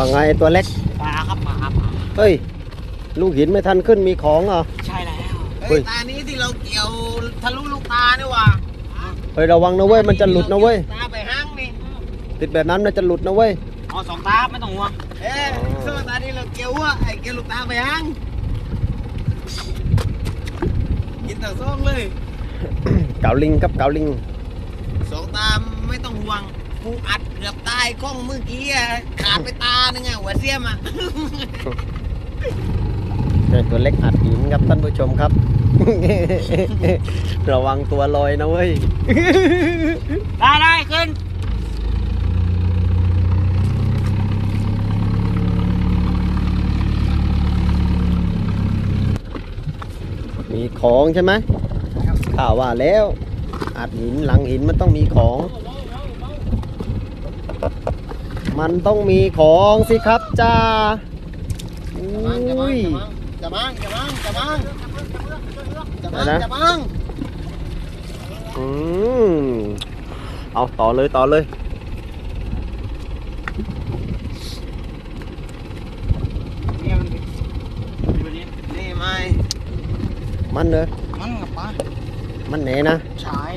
ว่าไงตัวเล็กปลาครับปลาปลาเฮ้ย ลูกหินไม่ทันขึ้นมีของเหรอ ใช่แล้วเฮ้เฮ้ยยตานี้ที่เราเกี่ยวทะลุลูกตาเนี่ยว่ะเฮ้ยระวังนะเว้ยมันจะหลุดนะเว้ย ตาไปห้างนี่ติดแบบนั้นมันจะหลุดนะเว้ย อ๋อสองตาไม่ต้องห่วงเอ๊ะโซ่ตานี้เราเกี่ยวว่ะไอ้เกี่ยวลูกตาไปห้างกินแต่ซองเลย เกาลิงครับเกาลิงสองตาไม่ต้องห่วง กูอัดเกือบตายกล้องเมื่อกี้อะขาดไปตาหนึงอะหัวเสียมอะเฮ้ยตัวเล็กอัดหินครับท่านผู้ชมครับ ระวังตัวลอยนะเว้ย ได้ได้ขึ้น มีของใช่ไหมข่าวว่าแล้ว อัดหินหลังหินมันต้องมีของ มันต้องมีของสิครับจ้าอุ้ยจะบังจะบังจะบังจะบังจะอะไรบังนะจะบังอืมเอาต่อเลยต่อเลยเนี่ยมันดูดินี่ไม่มันเลยมันกับปลามันไหนนะชาย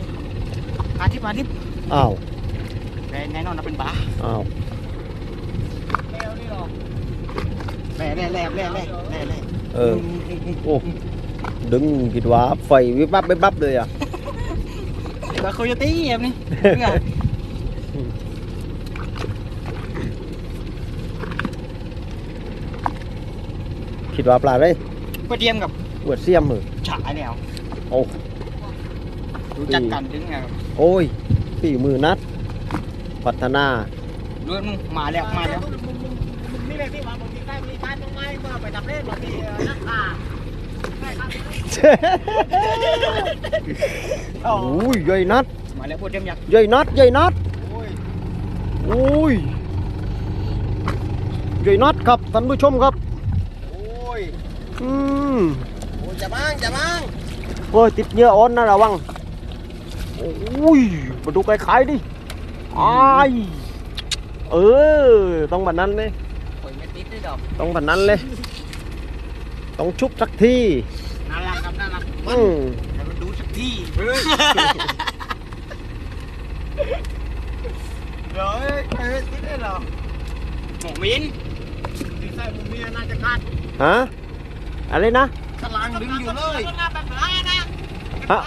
ปลาที่ปลาที่อ้าว แน่นอนนะเป็นปลาอ้าวแมวนี่หรอแหล่แหล่แหล่แหล่แหล่แหล่แหล่เออโอ้ดึงกิดว่าไฟวิบวับวิบวับเลยอะปลาโคโยตี้แบบนี้เนี่ยคิดว่าปลาเลยก็เทียมกับอวดเสียมเหรอฉายแล้วโอ้รู้จักกันถึงไงโอ้ยฝีมือนัด พัฒนาดูมึงมาแล้วมาแล้วนี่เลยที่ว่าบางทีได้บริการตรงไหนเมื่อไปดับเล่นบางทีนักข่าโอ้ยใหญ่นัดมาแล้วพวกเทียมยักษ์ใหญ่นัดใหญ่นัดโอ้ยโอ้ยใหญ่นัดครับท่านผู้ชมครับโอ้ยอืมโอ้ยจะบังจะบังเฮ้ยติดเหยื่ออ่อนนะระวังโอ้ยมาดูไกลๆดิ อ้ายเออ ต้องแบบนั้นเลยโอ้ยไม่ติดด้วยดอกต้องแบบนั้นเลย ต้องชุบสักทีน่ารักครับน่ารักอืมให้มันดูสักทีเฮ้ยเดี๋ยวเอ้ยเอ้ยติดได้เหรอหมกมิ้นที่ใส่มุมนี้น่าจะขาดฮะอะไรนะกำลังดึงอยู่เลยฮะ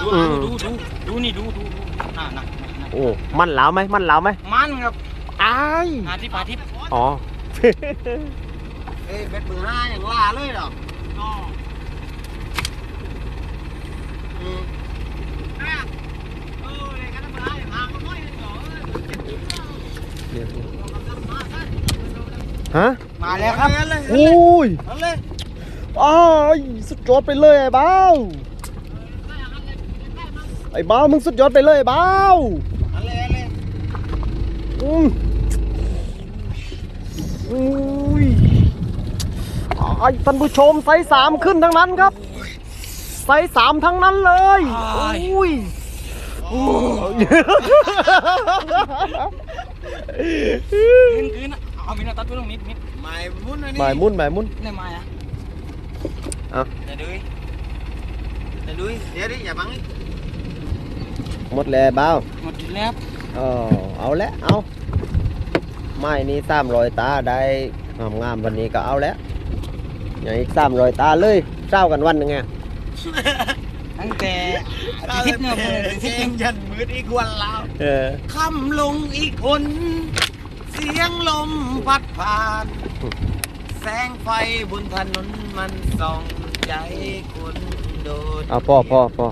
ดูอืมดูดูดูนี่ดูดูดูน่าน่ะน่ะน่ะ โอ้มันเหลาไหมมันเหลาไหมมันครับอ้ายหาที่ปลาทิพย์อ๋อเอ้ยเบ็ดมือห้าอย่างล่าเลยเหรออ๋ออืมฮะมาแล้วครับเอาเลยโอ้ยเอาเลยอ้ายสุดยอดไปเลยไอ้บ้าวไอ้บ้าวมึงสุดยอดไปเลยไอ้บ้าว เอาเลยเอาเลย อืมอุ้ยไอ้ท่านผู้ชมไซส์สามขึ้นทั้งนั้นครับ ไซส์สามทั้งนั้นเลยอุ้ยคืนคืนเอามินตัดไปลงมิดมิดหมายมุ้นอันนี้หมายมุ่นหมายมุ่นนี่มาอะเอาเดี๋ยวดูเดี๋ยวดูเดี๋ยวดิอย่าบังหมดเลยบ้าวหมดแล้วเออเอาละเอาไม้นี้สามรอยตาได้งามๆวันนี้ก็เอาแล้วอย่างอีกสามรอยตาเลยเศร้ากันวันหนึ่งไงตั้งแต่อาทิตย์เนี่ยผมอาทิตย์เอนึงงยันมืดอีกวันแล้วเออคำลงอีกคน เสียงลมพัดผ่าน แสงไฟบนถนนมันส่องใจคนโดดเอาพ่อพ่อพ่อ